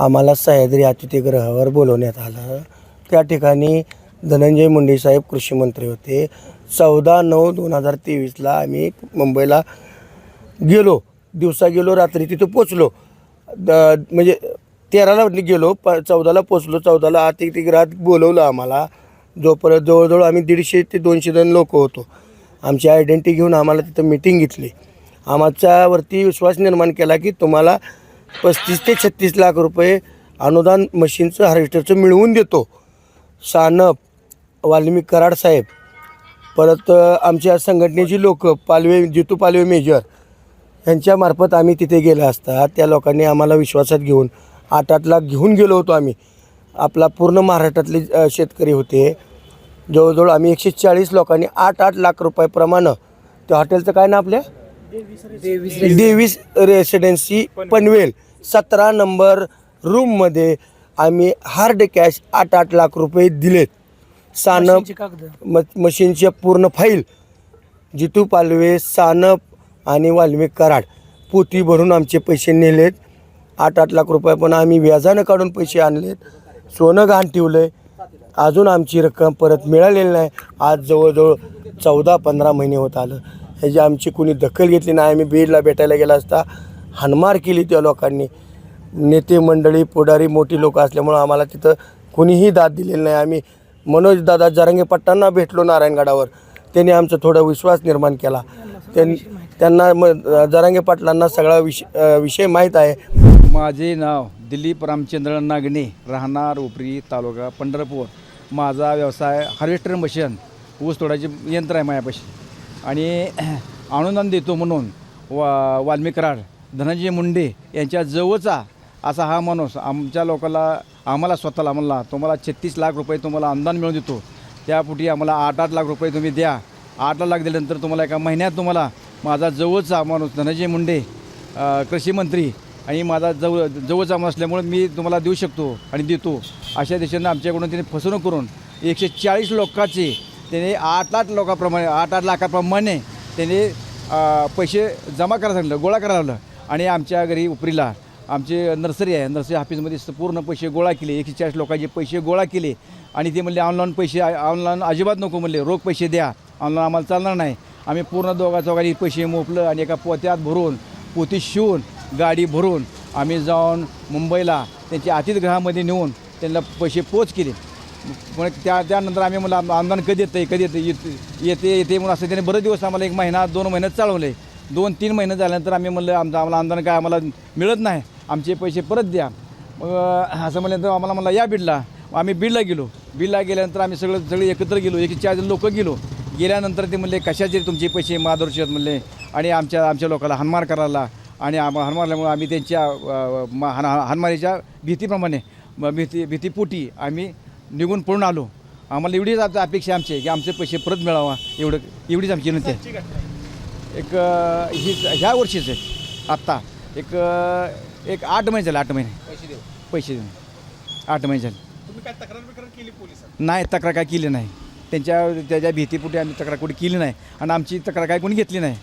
आम्हाला सह्याद्री अतिथीगृहावर बोलवण्यात आलं. त्या ठिकाणी धनंजय मुंडे साहेब कृषी मंत्री होते. चौदा नऊ दोन हजार तेवीसला आम्ही मुंबईला गेलो. दिवसा गेलो रात्री तिथं पोचलो. द म्हणजे तेराला गेलो प चौदाला पोचलो. चौदाला अतिथीगृहात बोलवलं आम्हाला. जोपर्यंत जवळजवळ आम्ही दीडशे ते दोनशे जण लोक होतो. आमची आयडेंटिटी घेऊन आम्हाला तिथं मिटिंग घेतली. आमच्यावरती विश्वास निर्माण केला की तुम्हाला पस्तीस ते छत्तीस लाख रुपये अनुदान मशीनचं हार्वेस्टरचं मिळवून देतो. सानप वाल्मिक कराड साहेब. परत आमच्या संघटनेची लोक पालवे जितू पालवे मेजर यांच्यामार्फत आम्ही तिथे गेलो असता. त्या लोकांनी आम्हाला विश्वासात घेऊन आठ आठ लाख घेऊन गेलो होतो आम्ही. आपला पूर्ण महाराष्ट्रातले शेतकरी होते. जवळजवळ आम्ही एकशे चाळीस लोकांनी आठ आठ लाख रुपयाप्रमाणे. त्या हॉटेलचं काय ना आपल्या? Davis residency Panvel. सतरा नंबर रूममध्ये आम्ही हार्ड कॅश आठ आठ लाख रुपये दिलेत. सानप म मशीनच्या पूर्ण फाईल जितू पालवे सानप आणि वाल्मिक कराड. पोती भरून आमचे पैसे नेलेत. आठ आठ लाख रुपये पण आम्ही व्याजानं काढून पैसे आणलेत. सोनं गहाण ठेवलं अजून आमची रक्कम परत मिळालेली नाही. आज जवळजवळ चौदा पंधरा महिने होत आलं. ह्याची आमची कुणी दखल घेतली नाही आम्ही बीडला भेटायला गेला असता हानमार केली त्या लोकांनी. नेते मंडळी पुढारी मोठी लोक असल्यामुळं आम्हाला तिथं कुणीही दाद दिलेली नाही. आम्ही मनोज दादा जरांगे पट्टांना भेटलो नारायणगडावर. त्यांनी आमचा थोडा विश्वास निर्माण केला. त्यांनी त्यांना म जरांगे पाटलांना सगळा विष विषय माहीत आहे. माझे नाव दिलीप रामचंद्र नागणे राहणार उपरी तालुका पंढरपूर. माझा व्यवसाय हार्वेस्टर मशीन ऊस तोडायचे यंत्र आहे माझ्यापाशी. आणि अनुदान देतो म्हणून वा वाल्मिकराड धनंजय मुंडे यांच्या जवळचा असा हा माणूस आमच्या लोकांना आम्हाला स्वतःला म्हणला तुम्हाला छत्तीस लाख रुपये तुम्हाला अनुदान मिळून देतो. त्यापुटी आम्हाला आठ आठ लाख रुपये तुम्ही द्या. आठ लाख दिल्यानंतर तुम्हाला एका महिन्यात तुम्हाला माझा जवळचा माणूस धनंजय मुंडे कृषी मंत्री आणि माझा जवळ जवळचा माणूस असल्यामुळे मी तुम्हाला देऊ शकतो आणि देतो. अशा दिशेनं आमच्याकडून त्यांनी फसवणूक करून एकशे चाळीस लोकांचे त्याने आठ आठ लोकांप्रमाणे आठ आठ लाखाप्रमाणे त्याने पैसे जमा करायला सांगितलं गोळा करायला लावलं. आणि आमच्या घरी उपरीला आमचे नर्सरी आहे नर्सरी ऑफिसमध्ये पूर्ण पैसे गोळा केले. एकशे चाळीस लोकांचे पैसे गोळा केले. आणि ते म्हणले ऑनलाईन पैसे ऑनलाईन अजिबात नको म्हणले. रोख पैसे द्या. ऑनलाईन आम्हाला चालणार नाही. आम्ही पूर्ण दोघा चौघांनी पैसे मोपलं आणि एका पोत्यात भरून पोती शिवून गाडी भरून आम्ही जाऊन मुंबईला त्यांच्या अतिथगृहामध्ये नेऊन त्यांना पैसे पोच केले. मग त्या त्यानंतर आम्ही म्हणलं आमदान कधी येतं कधी येतं येते येते येते म्हणून असं त्याने बरेच दिवस आम्हाला एक महिना दोन महिन्यात चालवले. दोन तीन महिने झाल्यानंतर आम्ही म्हणलं आमचं आम्हाला आमदान काय आम्हाला मिळत नाही आमचे पैसे परत द्या. मग असं म्हणल्यानंतर आम्हाला म्हणलं या बीडला आम्ही बीडला गेलो. बीडला गेल्यानंतर आम्ही सगळं सगळे एकत्र गेलो. एक चार लोक गेलो. गेल्यानंतर ते म्हणले कशाचे तुमचे पैसे? माधुरशी आहेत म्हणले. आणि आमच्या आमच्या लोकांना हनुमान करायला. आणि आम हानमारल्यामुळे आम्ही त्यांच्या अं, म- भीतीप्रमाणे भीती भीतीपोटी आम्ही निघून पळून आलो. आम्हाला एवढीच आता अपेक्षा आमची आहे की आमचे पैसे परत मिळावा. एवढं एवढीच आमची विनंती आहे. एक ही ह्या वर्षीच आहे. आत्ता. एक एक आठ महिने झाले आठ महिने. पैसे देऊ. पैसे देऊन. आठ महिने झाले. तुम्ही काय तक्रार बिक्रार केली पोलिसात नाही तक्रार काय केली नाही. त्यांच्या त्याच्या भीतीपुटी आम्ही तक्रार कुठे केली नाही. आणि आमची तक्रार काय कोणी घेतली नाही.